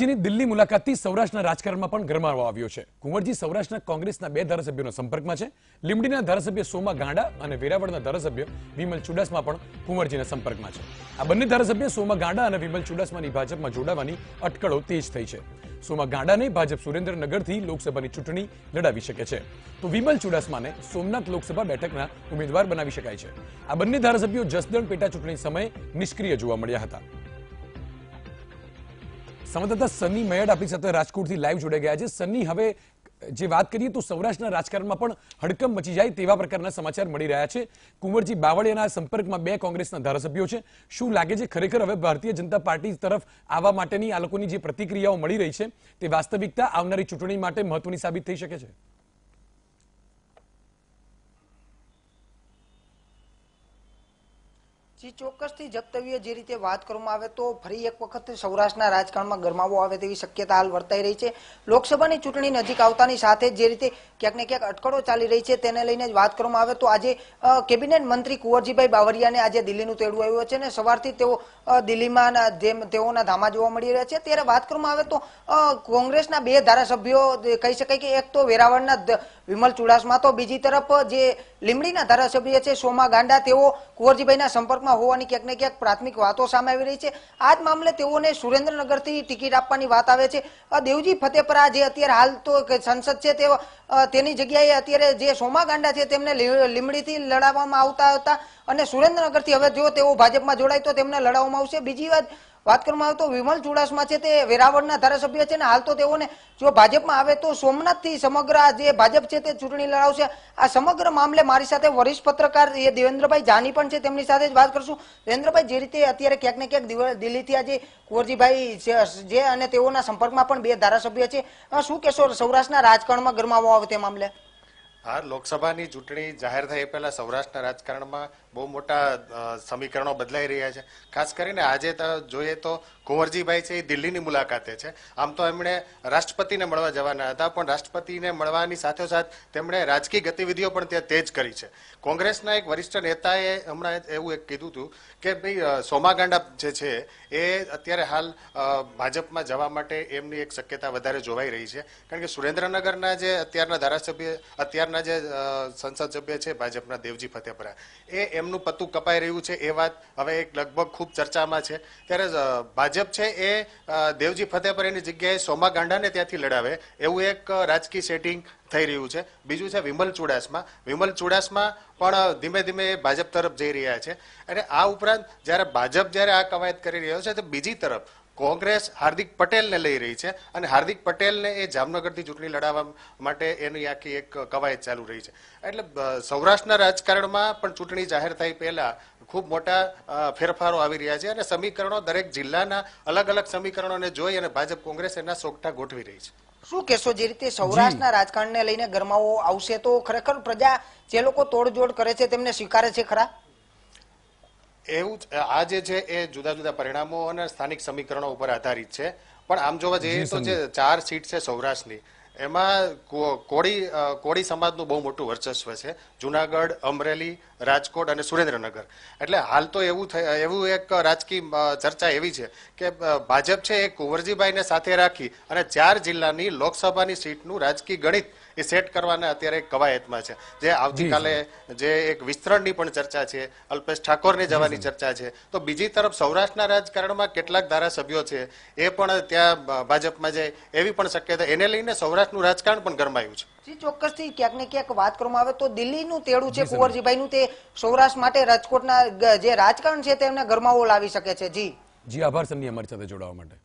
જેની દિલ્હી મુલાકાતથી સૌરાષ્ટ્રના રાજકારણમાં પણ ગરમાવો આવ્યો છે. કુંવરજી સૌરાષ્ટ્રના કોંગ્રેસના બે ધારાસભ્યોના સંપર્કમાં છે. લીમડીના ધારાસભ્ય સોમા ગાંડા અને વેરાવળના ધારાસભ્ય વિમલ ચુડાસમા પણ કુંવરજીના સંપર્કમાં છે. આ બંને ધારાસભ્ય સોમા ગાંડા અને વિમલ ચુડાસમાની ભાજપમાં જોડાવાની અટકળો તેજ થઈ છે. સોમા ગાંડાને ભાજપ સુરેન્દ્રનગરથી લોકસભાની ચૂંટણી લડાવી શકે છે. તો વિમલ ચુડાસમાને સોમનાથ લોકસભા બેઠકના ઉમેદવાર બનાવી શકાય છે. આ બંને ધારાસભ્યો જસદણ પેટા ચૂંટણી સમયે નિષ્ક્રિય જોવા મળ્યા હતા. સંવાદદાતા સની મેયડ આપણી સાથે રાજકોટથી લાઈવ જોડાઈ ગયા છે. સની, હવે જે વાત કરીએ તો સૌરાષ્ટ્રના રાજકારણમાં પણ હડકંપ મચી જાય તેવા પ્રકારના સમાચાર મળી રહ્યા છે. કુંવરજી બાવળિયાના સંપર્કમાં બે કોંગ્રેસના ધારાસભ્યો છે. શું લાગે છે ખરેખર હવે ભારતીય જનતા પાર્ટી તરફ આવવા માટેની આ લોકોની જે પ્રતિક્રિયાઓ મળી રહી છે તે વાસ્તવિકતા આવનારી ચૂંટણી માટે મહત્વની સાબિત થઈ શકે છે? જી, ચોક્કસથી જગતવ્ય જે રીતે વાત કરવામાં આવે તો ફરી એક વખત સૌરાષ્ટ્રના રાજકારણમાં ગરમાવો આવે તેવી શક્યતા હાલ વર્તાઈ રહી છે. લોકસભાની ચૂંટણી નજીક આવતાની સાથે જ રીતે ક્યાંક ને ક્યાંક અટકળો ચાલી રહી છે તેને લઈને જ વાત કરવામાં આવે તો આજે કેબિનેટ મંત્રી કુંવરજીભાઈ બાવરિયાને આજે દિલ્હીનું તેડું આવ્યું છે અને સવારથી તેઓ દિલ્હીમાં જેમ તેઓના ધામા જોવા મળી રહ્યા છે. ત્યારે વાત કરવામાં આવે તો કોંગ્રેસના બે ધારાસભ્યો કહી શકાય કે એક તો વેરાવળના વિમલ ચુડાસમા, તો બીજી તરફ જે લીમડીના ધારાસભ્ય છે સોમા ગાંડા. તેઓ કુંવરજીભાઈના સંપર્કમાં હોવાની ક્યાંક ને ક્યાંક પ્રાથમિક વાતો સામે આવી રહી છે. આ જ મામલે તેઓને સુરેન્દ્રનગરથી ટિકિટ આપવાની વાત આવે છે. દેવજી ફતેપરા જે અત્યારે હાલ તો સંસદ છે તે તેની જગ્યાએ અત્યારે જે સોમા ગાંડા છે, તેમને લીમડીથી લડાવવામાં આવતા હતા. અને સુરેન્દ્રનગરથી હવે જો તેઓ ભાજપમાં જોડાય તો તેમને લડાવવામાં આવશે. બીજી વાત વાત કરવામાં આવે તો વિમલ ચુડાસમા છે તે વેરાવળના ધારાસભ્ય છે ને હાલ તો તેઓને જો ભાજપમાં આવે તો સોમનાથથી સમગ્ર જે ભાજપ છે તે ચૂંટણી લડાવશે. આ સમગ્ર મામલે મારી સાથે વરિષ્ઠ પત્રકાર એ દેવેન્દ્રભાઈ જાની પણ છે, તેમની સાથે જ વાત કરશું. દેવેન્દ્રભાઈ, જે રીતે અત્યારે ક્યાંક ને ક્યાંક દિલ્હીથી આજે કુંવરજીભાઈ જે અને તેઓના સંપર્કમાં પણ બે ધારાસભ્ય છે. શું કહેશો સૌરાષ્ટ્રના રાજકારણમાં ગરમાવો આવે તે મામલે? હા, લોકસભાની ચૂંટણી જાહેર એ પહેલા સૌરાષ્ટ્રના રાજકારણમાં બહુ મોટા સમીકરણો બદલાઈ રહ્યા છે. ખાસ કરીને આજે જોઈએ તો કુંવરજીભાઈ છે એ દિલ્હીની મુલાકાતે છે. આમ તો એમણે રાષ્ટ્રપતિને મળવા જવાના હતા, પણ રાષ્ટ્રપતિને મળવાની સાથોસાથ તેમણે રાજકીય ગતિવિધિઓ પણ ત્યાં તેજ કરી છે. કોંગ્રેસના એક વરિષ્ઠ નેતાએ હમણાં એવું એક કીધું હતું કે ભાઈ સોમાગાંડા સોમા ગાંડા જે છે એ અત્યારે હાલ ભાજપમાં જવા માટે એમની એક શક્યતા વધારે જોવાઈ રહી છે. કારણ કે સુરેન્દ્રનગરના જે અત્યારના ધારાસભ્ય, અત્યારના જે સંસદ સભ્ય છે ભાજપના દેવજી ફતેપરા, એ એમનું પત્તું કપાઈ રહ્યું છે એ વાત હવે એક લગભગ ખૂબ ચર્ચામાં છે. ત્યારે ભાજપ છે એ દેવજી એની જગ્યાએ સોમા ગાંડાને ત્યાંથી લડાવે. એવું એક રાજકીય સેટિંગ થઈ રહ્યું છે. બીજું છે વિમલ ચુડાસમા. વિમલ ચુડાસમા પણ ધીમે ધીમે ભાજપ તરફ જઈ રહ્યા છે. અને આ ઉપરાંત જ્યારે ભાજપ જ્યારે આ કવાયત કરી રહ્યો છે, તો બીજી તરફ કોંગ્રેસ હાર્દિક પટેલને લઈ રહી છે અને હાર્દિક પટેલને એ જામનગરથી ચૂંટણી લડાવવા માટે એની આખી એક કવાયત ચાલુ રહી છે. એટલે સૌરાષ્ટ્રના રાજકારણમાં પણ ચૂંટણી જાહેર થઈ પહેલા ખૂબ મોટા ફેરફારો આવી રહ્યા છે અને સમીકરણો દરેક જિલ્લાના અલગ અલગ સમીકરણોને જોઈ અને ભાજપ કોંગ્રેસ એના સોગઠા ગોઠવી રહી છે. શું કહેશો જે રીતે સૌરાષ્ટ્રના રાજકારણને લઈને ગરમાવો આવશે તો ખરેખર પ્રજા જે લોકો તોડજોડ કરે છે તેમને સ્વીકારે છે ખરા? એવું જ આ જે છે એ જુદા જુદા પરિણામો અને સ્થાનિક સમીકરણો ઉપર આધારિત છે. પણ આમ જોવા જઈએ તો જે ચાર સીટ છે સૌરાષ્ટ્રની એમાં કોળી કોળી સમાજનું બહુ મોટું વર્ચસ્વ છે. જુનાગઢ, અમરેલી, રાજકોટ અને સુરેન્દ્રનગર. એટલે હાલ તો એવું એવું એક રાજકીય ચર્ચા એવી છે કે ભાજપ છે એ કુંવરજીભાઈને સાથે રાખી અને ચાર જિલ્લાની લોકસભાની સીટનું રાજકીય ગણિત એ સેટ કરવાના અત્યારે કવાયતમાં છે. જે આવતીકાલે જે એક વિસ્તરણની પણ ચર્ચા છે અલ્પેશ ઠાકોરને જવાની ચર્ચા છે. તો બીજી તરફ સૌરાષ્ટ્રના રાજકારણમાં કેટલાક ધારાસભ્યો છે એ પણ ત્યાં ભાજપમાં જાય એવી પણ શક્યતા. એને લઈને સૌરાષ્ટ્રનું રાજકારણ પણ ગરમાયું છે. જી ચોક્કસથી ક્યાંક ને ક્યાંક વાત કરવામાં આવે તો દિલ્હીનું તેડું છે કુંવરજીભાઈનું તે સૌરાષ્ટ્ર માટે રાજકોટના જે રાજકારણ છે તેમને ગરમાવો લાવી શકે છે. જી. જી આભાર સની અમારી સાથે જોડાવા માટે.